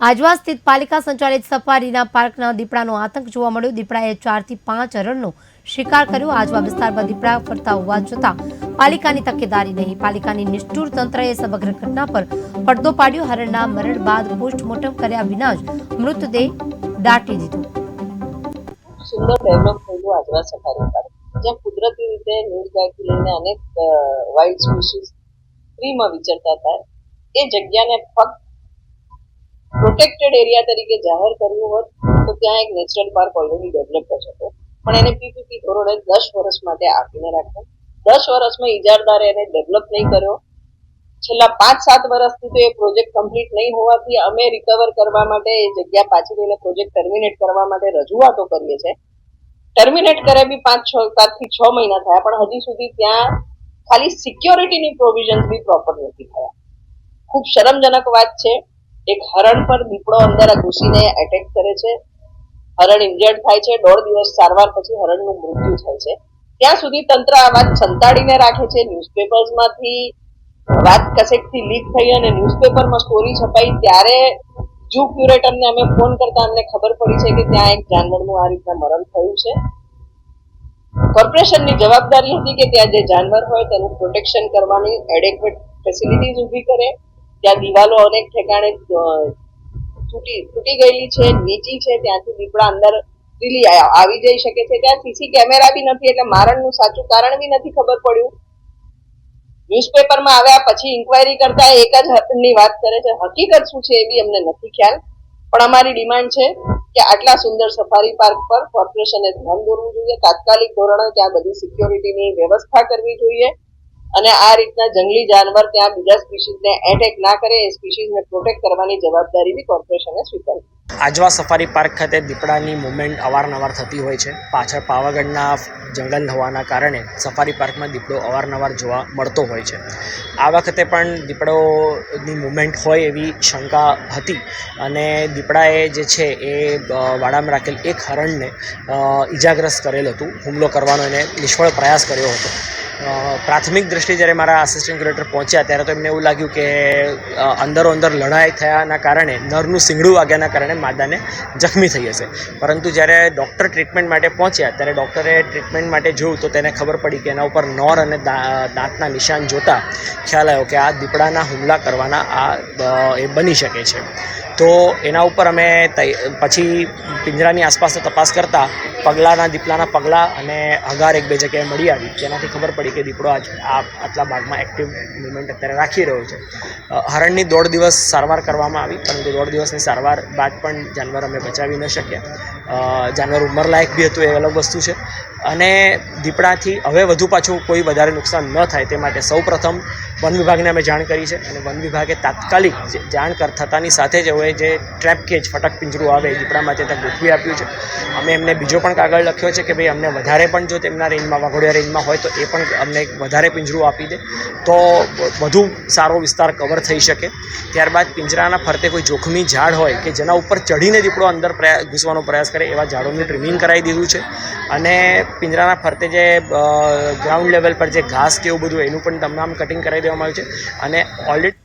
આજવા સ્થિત પાલિકા સંચાલિત સફારીના પાર્કના દીપડાનો આતંક જોવા મળ્યો. દીપડાએ ચારથી પાંચ હરણનો શિકાર કર્યો. આજવા વિસ્તારમાં દીપડા ફરતા હોવા છતાં પાલિકાની તકેદારી નહીં. પાલિકાની નિષ્ઠુર તંત્રએ સમગ્ર ઘટના પર પડદો પાડ્યો. હરણના મરણ બાદ પોસ્ટમોર્ટમ કર્યા વિના જ મૃતદેહ દાટી દીધો. સુંદર ડેવલપ થયેલું જ્યાં કુદરતી રીતે નીલગાયથી લઈને અનેક વાઇલ્ડ સ્પીસીસ ફ્રીમાં વિચરતા હતા. એ જગ્યાને ફક્ત પ્રોટેક્ટેડ એરિયા તરીકે જાહેર કર્યું હોત, તો ત્યાં એક નેચરલ પાર્ક ઓલરેડી ડેવલપ થશે હતો પણ એને પીપીપી ધોરણે દસ વર્ષ માટે આપીને રાખ્યો દસ વર્ષમાં ઇજારદારે એને ડેવલપ નહીં કર્યો. છેલ્લા પાંચ, સાત વર્ષથી તો એ પ્રોજેક્ટ કમ્પ્લીટ નહીં હોવાથી અમે રિકવર કરવા માટે એ જગ્યા પાછી લઈને પ્રોજેક્ટ ટર્મિનેટ કરવા માટે રજૂઆતો કરીએ છીએ. ટર્મિનેટ કરે બી પાંચ, છ સાતથી છ મહિના થયા, પણ હજી સુધી ત્યાં ખાલી સિક્યોરિટીની પ્રોવિઝન બી પ્રોપર નથી થયા. ખૂબ શરમજનક વાત છે. એક હરણ પર દીપડો અંદર ઘૂસીને એટેક કરે છે. હરણ ઇન્જર્ડ થાય છે. દોઢ દિવસ સારવાર પછી હરણનું મૃત્યુ થાય છે. ત્યાં સુધી તંત્ર આ વાત સંતાડીને રાખે છે. ન્યૂઝપેપર્સમાંથી વાત કશેકથી લીક થઈ અને ન્યૂઝપેપરમાં સ્ટોરી છપાઈ ત્યારે જૂ ક્યુરેટરને અમે ફોન કરતા અમને ખબર પડી છે કે ત્યાં એક જાનવરનું આ રીતના મરણ થયું છે. કોર્પોરેશનની જવાબદારી હતી કે ત્યાં જે જાનવર હોય તેનું પ્રોટેક્શન કરવાની એડેક્વેટ ફેસિલિટીઝ ઊભી કરે. ત્યાં દિવાલો અનેક ઠેકાણે તૂટી તૂટી ગયેલી છે, નીચી છે, ત્યાંથી દીપડા અંદર રીલી આવી જઈ શકે છે. ત્યાં સીસી કેમેરા બી નથી, એટલે મારણનું સાચું કારણ બી નથી ખબર પડ્યું. ન્યૂઝપેપરમાં આવ્યા પછી ઇન્કવાયરી કરતા એક જ હકની વાત કરે છે. હકીકત શું છે એ બી અમને નથી ખ્યાલ. પણ અમારી ડિમાન્ડ છે કે આટલા સુંદર સફારી પાર્ક પર કોર્પોરેશને ધ્યાન દોરવું જોઈએ. તાત્કાલિક ધોરણે ત્યાં બધી સિક્યોરિટીની વ્યવસ્થા કરવી જોઈએ. અને આ રીતના જંગલી જાનવર ત્યાં બીજા સ્પીસીઝને એટેક ના કરે, એ સ્પીસીઝને પ્રોટેક્ટ કરવાની જવાબદારી બી કોર્પોરેશને સ્વીકારી. આજવા સફારી પાર્ક ખાતે દીપડાની મુવમેન્ટ અવારનવાર થતી હોય છે. પાછળ પાવાગઢના જંગલ હોવાના કારણે સફારી પાર્કમાં દીપડો અવારનવાર જોવા મળતો હોય છે. આ વખતે પણ દીપડોની મુવમેન્ટ હોય એવી શંકા હતી અને દીપડાએ જે છે એ વાડામાં રાખેલ એક હરણને ઈજાગ્રસ્ત કરેલ હતું. હુમલો કરવાનો એને નિષ્ફળ પ્રયાસ કર્યો હતો. પ્રાથમિક દ્રષ્ટિએ જ્યારે મારા આસિસ્ટન્ટ ક્યુરેટર પહોંચ્યા ત્યારે તો એમને એવું લાગ્યું કે અંદરો અંદર લડાઈ થયાના કારણે, નરનું સિંગડું વાગ્યાના કારણે માદાને જખમી થઈ હશે. પરંતુ જ્યારે ડૉક્ટર ટ્રીટમેન્ટ માટે પહોંચ્યા, ત્યારે ડૉક્ટરે ટ્રીટમેન્ટ માટે જોયું તો તેને ખબર પડી કે એના ઉપર નોર અને દાંતના નિશાન જોતા ખ્યાલ આવ્યો કે આ દીપડાના હુમલા કરવાના આ એ બની શકે છે. તો એના ઉપર અમે પછી પિંજરાની આસપાસ તપાસ કરતા, પગલાના દીપડાના પગલાં અને હગાર એક બે જગ્યાએ મળી આવી, જેનાથી ખબર પડી કે દીપડો આજ, આ આટલા ભાગમાં એક્ટિવ મુવમેન્ટ અત્યારે રાખી રહ્યો છે. હરણની દોઢ દિવસ સારવાર કરવામાં આવી, પરંતુ દોઢ દિવસની સારવાર બાદ પણ જાનવર અમે બચાવી ન શક્યા. જાનવર ઉંમરલાયક બી હતું એ અલગ વસ્તુ છે. અને દીપડાથી હવે વધુ પાછું કોઈ વધારે નુકસાન ન થાય તે માટે સૌપ્રથમ વન વિભાગને અમે જાણ કરી છે અને વન વિભાગે તાત્કાલિક જાણ કર થતાની સાથે જ હવે જે ટ્રેપ કેજ, ફટક પિંજરું આવે દીપડા માટે ત્યાં ગોઠવી આપ્યું છે. અમે એમને બીજો પણ કાગળ લખ્યો છે કે ભાઈ અમને વધારે પણ જો તેમના રેન્જમાં, વાઘોડિયા રેન્જમાં હોય તો એ પણ અમને વધારે પિંજરું આપી દે. તો વધુ સારો વિસ્તાર કવર થઈ શકે. ત્યારબાદ પિંજરાના ફરતે કોઈ જોખમી ઝાડ હોય કે જેના ઉપર ચડીને દીપડો અંદર પ્રયાસ ઘૂસવાનો પ્રયાસ કરે એવા ઝાડોનું ટ્રીમિંગ કરાવી દીધું છે. અને પિંજરાના ફરતે જે ગ્રાઉન્ડ લેવલ પર જે ઘાસ કે એવું બધું એનું પણ તમામ કટિંગ કરાવી દેવામાં આવ્યું છે. અને ઓલરેડી